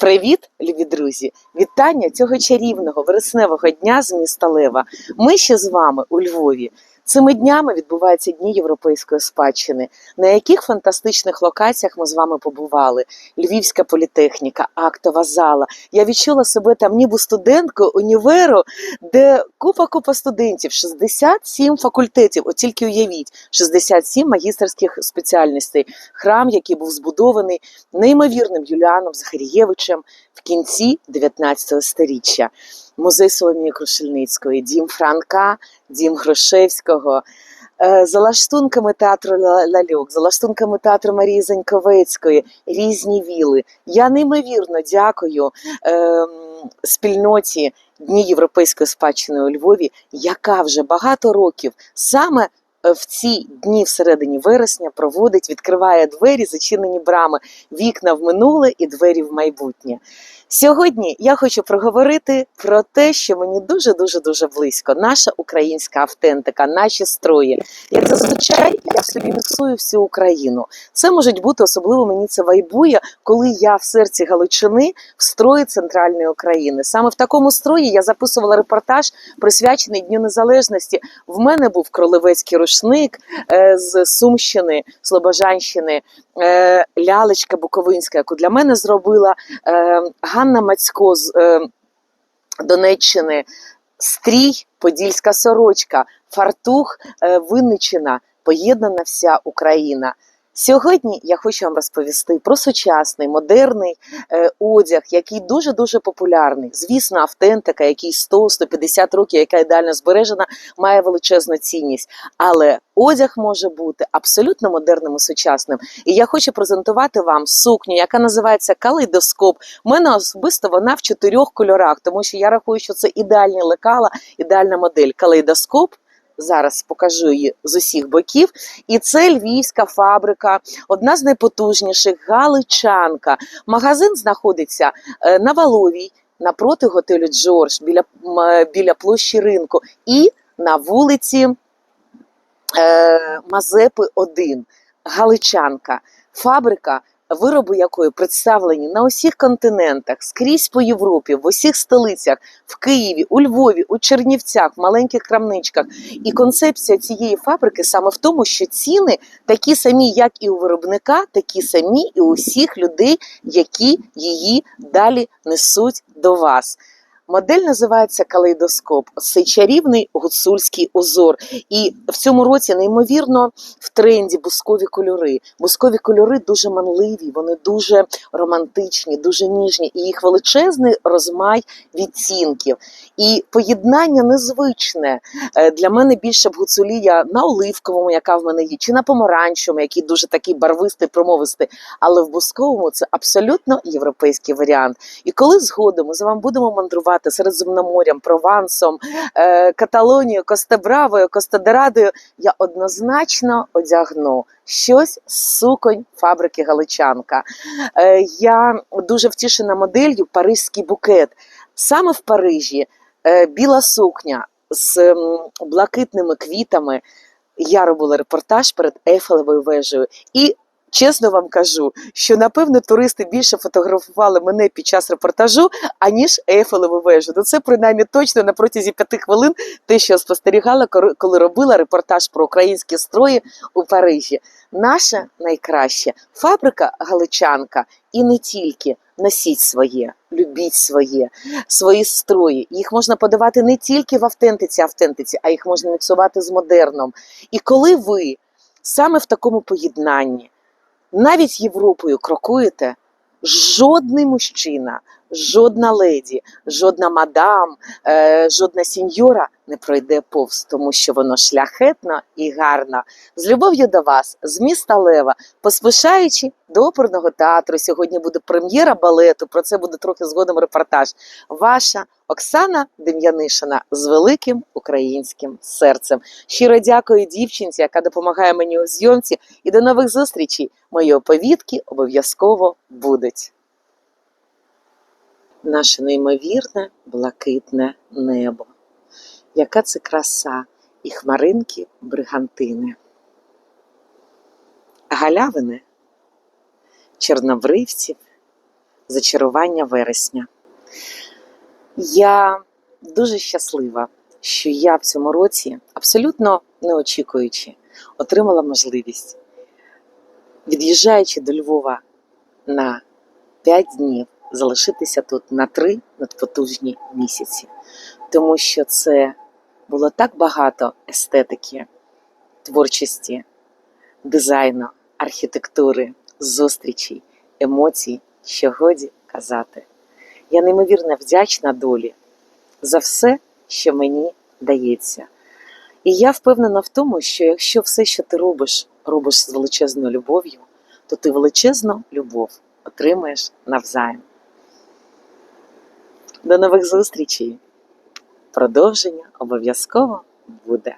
Привіт, любі друзі! Вітання цього чарівного вересневого дня з міста Лева. Ми ще з вами у Львові. Цими днями відбуваються дні європейської спадщини. На яких фантастичних локаціях ми з вами побували? Львівська політехніка, актова зала. Я відчула себе там ніби студенткою універу, де купа купа студентів, 67 факультетів. От тільки уявіть, 67 магістерських спеціальностей. Храм, який був збудований неймовірним Юліаном Захарієвичем в кінці 19 століття. Музей Соломії Крушельницької, дім Франка, дім Грушевського. е, За лаштунками театру Лальок, за лаштунками театру Марії Заньковецької, різні віли. Я неймовірно дякую ем, спільноті Дні європейської спадщини у Львові, яка вже багато років саме е, в ці дні всередині вересня проводить, відкриває двері, зачинені брами, вікна в минуле і двері в майбутнє. Сьогодні я хочу проговорити про те, що мені дуже дуже дуже близько. Наша українська автентика, наші строї. Як зазвичай, я в собі міксую всю Україну. Це можуть бути особливо мені це вайбує, коли я в серці Галичини в строї центральної України. Саме в такому строї я записувала репортаж, присвячений Дню Незалежності. В мене був кролевецький рушник е, з Сумщини, Слобожанщини, е, лялечка Буковинська, яку для мене зробила е, Ганна Мацько з е, Донеччини, стрій, подільська сорочка, фартух, е, Винничина, поєднана вся Україна. Сьогодні я хочу вам розповісти про сучасний модерний е, одяг, який дуже дуже популярний. Звісно, автентика, який 100-150 років, яка ідеально збережена, має величезну цінність. Але одяг може бути абсолютно модерним і сучасним. І я хочу презентувати вам сукню, яка називається калейдоскоп. У мене особисто вона в чотирьох кольорах, тому що я рахую, що це ідеальні лекала, ідеальна модель. Калейдоскоп. Зараз покажу її з усіх боків. І це львівська фабрика, одна з найпотужніших Галичанка. Магазин знаходиться е, на Валовій, напроти готелю Джордж, біля, біля площі ринку, і на вулиці е, Мазепи 1. Галичанка. Фабрика, вироби якої представлені на усіх континентах, скрізь по Європі, в усіх столицях, в Києві, у Львові, у Чернівцях, в маленьких крамничках. І концепція цієї фабрики саме в тому, що ціни такі самі, як і у виробника, такі самі і у всіх людей, які її далі несуть до вас. Модель називається калейдоскоп. Чарівний гуцульський узор. І в цьому році неймовірно в тренді бускові кольори. Бускові кольори дуже манливі, вони дуже романтичні, дуже ніжні, і їх величезний розмай відцінків. І поєднання незвичне. Е, Для мене більше б гуцулія на оливковому, яка в мене є, чи на помаранчевому, який дуже такий барвистий, промовистий. Але в бусковому це абсолютно європейський варіант. І коли згодом ми з вами будемо мандрувати Середземноморям, Провансом, е, Каталонією, Костебравою, Костедерадою, я однозначно одягну щось з суконь фабрики Галичанка. Е, я дуже втішена моделлю Паризький букет. Саме в Парижі е, біла сукня з блакитними квітами. Я робила репортаж перед Ейфелевою вежею. І чесно вам кажу, що напевно туристи більше фотографували мене під час репортажу, аніж Ейфелеву вежу. Ну це принаймні точно на протязі п'яти хвилин те, що я спостерігала, коли робила репортаж про українські строї у Парижі. Наша найкраща фабрика Галичанка і не тільки. Носіть своє, любіть своє, свої строї. Їх можна подавати не тільки в автентиці, автентиці, а їх можна міксувати з модерном. І коли ви саме в такому поєднанні навіть Європою крокуєте, жодний мужчина, жодна леді, жодна мадам, е, жодна сіньора не пройде повз, тому що воно шляхетно і гарно. З любов'ю до вас, з міста Лева, поспішаючи до оперного театру. Сьогодні буде прем'єра балету. Про це буде трохи згодом репортаж. Ваша Оксана Дем'янишина з великим українським серцем. Щиро дякую дівчинці, яка допомагає мені у зйомці. І до нових зустрічей. Мої оповідки обов'язково будуть. Наше неймовірне блакитне небо. Яка це краса і хмаринки бригантини. Галявини чорнобривців, зачарування вересня. Я дуже щаслива, що я в цьому році, абсолютно не очікуючи, отримала можливість, від'їжджаючи до Львова на 5 днів, залишитися тут на 3 надпотужні місяці, тому що це було так багато естетики, творчості, дизайну, архітектури, зустрічей, емоцій, що годі казати. Я неймовірно вдячна долі за все, що мені дається. І я впевнена в тому, що якщо все, що ти робиш, робиш з величезною любов'ю, то ти величезну любов отримаєш навзаєм. До нових зустрічей! Продовження обов'язково буде.